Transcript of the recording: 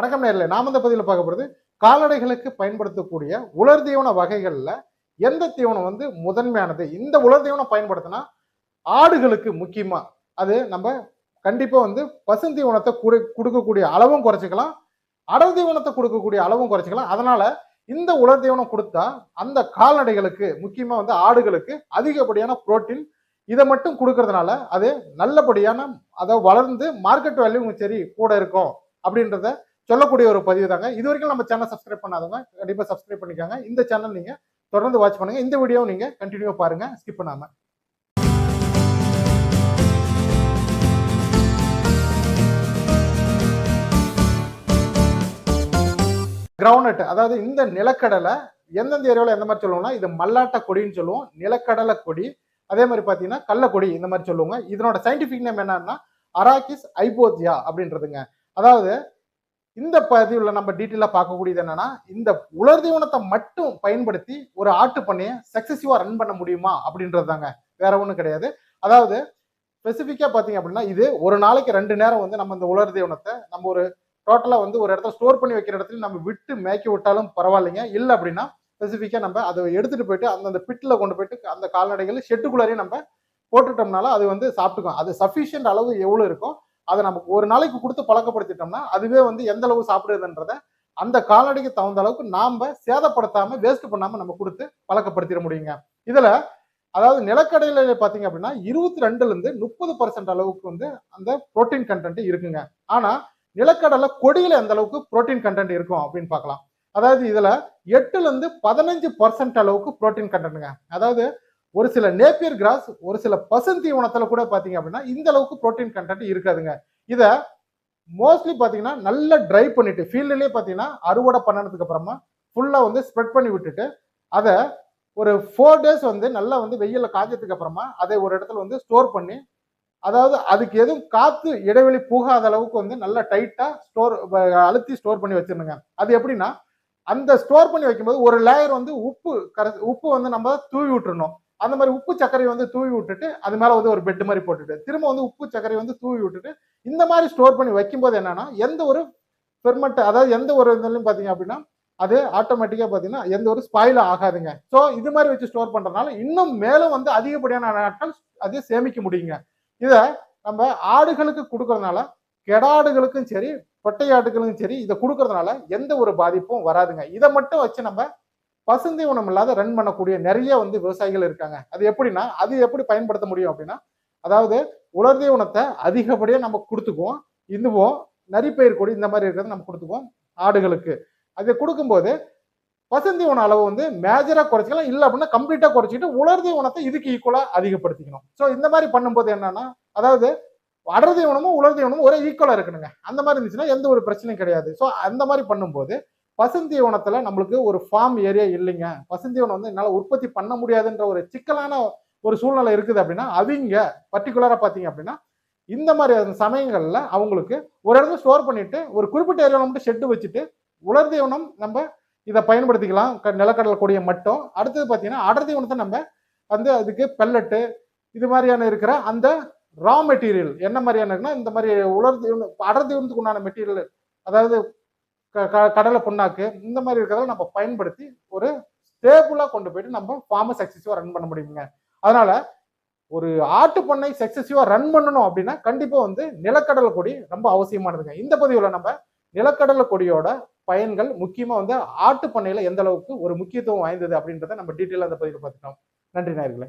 வணக்கம் நேரில் நாம இந்த பதிவில் பார்க்க போகிறது கால்நடைகளுக்கு பயன்படுத்தக்கூடிய உலர் தீவன வகைகளில் எந்த தீவனம் வந்து முதன்மையானது? இந்த உலர் தீவனம் பயன்படுத்தினா ஆடுகளுக்கு முக்கியமாக அது நம்ம கண்டிப்பாக வந்து பசுந்தீவனத்தை குறை கொடுக்கக்கூடிய அளவும் குறைச்சிக்கலாம். அடர் தீவனத்தை கொடுக்கக்கூடிய அளவும் குறைச்சிக்கலாம். அதனால் இந்த உலர் தீவனம் கொடுத்தா அந்த கால்நடைகளுக்கு முக்கியமாக வந்து ஆடுகளுக்கு அதிகப்படியான புரோட்டீன் இதை மட்டும் கொடுக்கறதுனால அது நல்லபடியான அதை வளர்ந்து மார்க்கெட் வேல்யூ சரி கூட இருக்கும் அப்படின்றத சொல்லக்கூடிய ஒரு பதிவு தாங்க. இது வரைக்கும் நம்ம சேனல் சப்ஸ்கிரைப் பண்ணாதவங்க கண்டிப்பாக சப்ஸ்கிரைப் பண்ணிக்காங்க. இந்த சேனல் நீங்கள் தொடர்ந்து வாட்ச் பண்ணுங்கள் இந்த வீடியோ நீங்கள் கண்டினியூ பாருங்க. ஸ்கிப் பண்ணாம. கிரவுண்ட் அதாவது இந்த நிலக்கடலை எந்தெந்த ஏரியாவில் எந்த மாதிரி சொல்லுவோம்னா இது மல்லாட்ட கொடின்னு சொல்லுவோம். நிலக்கடலை கொடி. அதே மாதிரி பார்த்தீங்கன்னா கள்ளக்கொடி இந்த மாதிரி சொல்லுவாங்க. இதனோட சயின்டிஃபிக் நேம் என்னன்னா அராக்கிஸ் ஐபோத்தியா அப்படின்றதுங்க. அதாவது இந்த பதிவில் நம்ம டீட்டெயிலாக பார்க்கக்கூடியது என்னன்னா இந்த உலர் தீவனத்தை மட்டும் பயன்படுத்தி ஒரு ஆட்டு பண்ணையை சக்சஸிவாக ரன் பண்ண முடியுமா? அப்படின்றது தாங்க வேற ஒன்றும் கிடையாது. அதாவது ஸ்பெசிஃபிக்காக பார்த்தீங்க அப்படின்னா இது ஒரு நாளைக்கு ரெண்டு நேரம் வந்து நம்ம இந்த உலர் தீவனத்தை நம்ம ஒரு டோட்டலாக வந்து ஒரு இடத்துல ஸ்டோர் பண்ணி வைக்கிற இடத்துல நம்ம விட்டு மேய்க்க விட்டாலும் பரவாயில்லைங்க. இல்லை அப்படின்னா ஸ்பெசிஃபிக்காக நம்ம அதை எடுத்துகிட்டு போயிட்டு அந்தந்த பிட்டில் கொண்டு போயிட்டு அந்த கால்நடைகள் ஷெட்டுக்குள்ளாரையும் நம்ம போட்டுட்டோம்னால அது வந்து சாப்பிட்டுக்கும். அது சஃபிஷியன்ட் அளவு எவ்வளோ இருக்கோ அதை நமக்கு ஒரு நாளைக்கு கொடுத்து பழக்கப்படுத்திட்டோம்னா அதுவே வந்து எந்த அளவு சாப்பிடுதுன்றத அந்த கால்நடைக்கு தகுந்த அளவுக்கு நாம சேதப்படுத்தாம வேஸ்ட் பண்ணாம நம்ம கொடுத்து பழக்கப்படுத்திட முடியுங்க. இதுல அதாவது நிலக்கடையில பாத்தீங்க அப்படின்னா இருபத்தி ரெண்டுல இருந்து முப்பது பர்சன்ட் அளவுக்கு வந்து அந்த புரோட்டீன் கண்டென்ட் இருக்குங்க. ஆனா நிலக்கடலை கொடியில எந்த அளவுக்கு புரோட்டீன் கண்டென்ட் இருக்கும் அப்படின்னு பார்க்கலாம். அதாவது இதுல எட்டுல இருந்து பதினஞ்சு பர்சன்ட் அளவுக்கு புரோட்டீன் கண்டென்ட்ங்க அதாவது ஒரு சில நேப்பியர் கிராஸ் ஒரு சில பசுந்தீவனத்துல கூட பாத்தீங்க அப்படின்னா இந்த அளவுக்கு புரோட்டீன் கண்டென்ட் இருக்காதுங்க. இதை மோஸ்ட்லி பார்த்தீங்கன்னா நல்லா ட்ரை பண்ணிட்டு ஃபீல்டுலேயே பார்த்தீங்கன்னா அறுவடை பண்ணதுக்கு அப்புறமா ஃபுல்லாக வந்து ஸ்ப்ரெட் பண்ணி விட்டுட்டு அதை ஒரு ஃபோர் டேஸ் வந்து நல்லா வந்து வெயிலில் காய்ச்சதுக்கு அப்புறமா அதை ஒரு இடத்துல வந்து ஸ்டோர் பண்ணி அதாவது அதுக்கு எதுவும் காற்று இடைவெளி போகாத அளவுக்கு வந்து நல்லா டைட்டாக ஸ்டோர் அழுத்தி ஸ்டோர் பண்ணி வச்சிருந்துங்க அது எப்படின்னா அந்த ஸ்டோர் பண்ணி வைக்கும்போது ஒரு லேயர் வந்து உப்பு கர உப்பு வந்து நம்ம தூவி விட்டுறணும். அந்த மாதிரி உப்பு சர்க்கரை வந்து தூவி விட்டுட்டு அது மேலே வந்து ஒரு பெட் மாதிரி போட்டுட்டு திரும்ப வந்து உப்பு சர்க்கரை வந்து தூவி விட்டுட்டு இந்த மாதிரி ஸ்டோர் பண்ணி வைக்கும்போது என்னன்னா எந்த ஒரு பெர்மெண்ட் அதாவது எந்த ஒரு இதுலையும் பார்த்தீங்க அப்படின்னா அது ஆட்டோமேட்டிக்காக பார்த்தீங்கன்னா எந்த ஒரு ஸ்பாயில் ஆகாதுங்க. ஸோ இது மாதிரி வச்சு ஸ்டோர் பண்ணுறதுனால இன்னும் மேலும் வந்து அதிகப்படியான நாட்கள் அதை சேமிக்க முடியுங்க. இதை நம்ம ஆடுகளுக்கு கொடுக்கறதுனால கெடாடுகளுக்கும் சரி கொட்டை ஆடுகளுக்கும் சரி இதை கொடுக்கறதுனால எந்த ஒரு பாதிப்பும் வராதுங்க. இதை மட்டும் வச்சு நம்ம பசுந்தீவனம் இல்லாத ரன் பண்ணக்கூடிய நிறைய வந்து விவசாயிகள் இருக்காங்க. அது எப்படின்னா அது எப்படி பயன்படுத்த முடியும் அப்படின்னா அதாவது உலர் தீவனத்தை அதிகப்படியாக நம்ம கொடுத்துக்குவோம். இதுவும் நரிப்பயிர் கொடி இந்த மாதிரி இருக்கிறத நம்ம கொடுத்துக்குவோம் ஆடுகளுக்கு. அதை கொடுக்கும்போது பசுந்தீவன அளவு வந்து மேஜராக குறைச்சிக்கலாம். இல்லை அப்படின்னா கம்ப்ளீட்டாக குறைச்சிட்டு உலர் தீவனத்தை இதுக்கு ஈக்குவலாக அதிகப்படுத்திக்கணும். ஸோ இந்த மாதிரி பண்ணும்போது என்னன்னா அதாவது அடர் தீவனமும் உலர் தீவனமும் ஒரே ஈக்குவலாக இருக்கணுங்க. அந்த மாதிரி இருந்துச்சுன்னா எந்த ஒரு பிரச்சனையும் கிடையாது. ஸோ அந்த மாதிரி பண்ணும்போது பசுந்தீவனத்தில் நம்மளுக்கு ஒரு ஃபார்ம் ஏரியா இல்லைங்க. பசுந்தீவனம் வந்து என்னால் உற்பத்தி பண்ண முடியாதுன்ற ஒரு சிக்கலான ஒரு சூழ்நிலை இருக்குது அப்படின்னா அவங்க பர்டிகுலராக பார்த்தீங்க அப்படின்னா இந்த மாதிரி சமயங்களில் அவங்களுக்கு ஒரு இடத்துல ஸ்டோர் பண்ணிட்டு ஒரு குறிப்பிட்ட ஏரியாவில் மட்டும் ஷெட்டு வச்சுட்டு உலர் தீவனம் நம்ம இதை பயன்படுத்திக்கலாம். க- நிலக்கடலை கூடிய மட்டும். அடுத்தது பார்த்தீங்கன்னா அடர் தீவனத்தை நம்ம வந்து அதுக்கு பெல்லட்டு இது மாதிரியான இருக்கிற அந்த ரா மெட்டீரியல் என்ன மாதிரியான இருக்குன்னா இந்த மாதிரி உலர் தீவனம் அடர் தீவனத்துக்கு உண்டான மெட்டீரியல் அதாவது கடலை புண்ணாக்கு இந்த மாதிரி இருக்கிறத நம்ம பயன்படுத்தி ஒரு ஸ்டேபிளாக கொண்டு போயிட்டு நம்ம ஃபார்மை சக்ஸஸிவாக ரன் பண்ண முடியுங்க. அதனால ஒரு ஆட்டு பண்ணை சக்ஸஸிவாக ரன் பண்ணணும் அப்படின்னா கண்டிப்பாக வந்து நிலக்கடலை கொடி ரொம்ப அவசியமானதுங்க. இந்த பதிவில் நம்ம நிலக்கடலை கொடியோட பயன்கள் முக்கியமாக வந்து ஆட்டு பண்ணையில் எந்த அளவுக்கு ஒரு முக்கியத்துவம் வாய்ந்தது அப்படின்றத நம்ம டீட்டெயிலாக அந்த பதிவில் பார்த்துட்டோம். நன்றி நேயர்களே.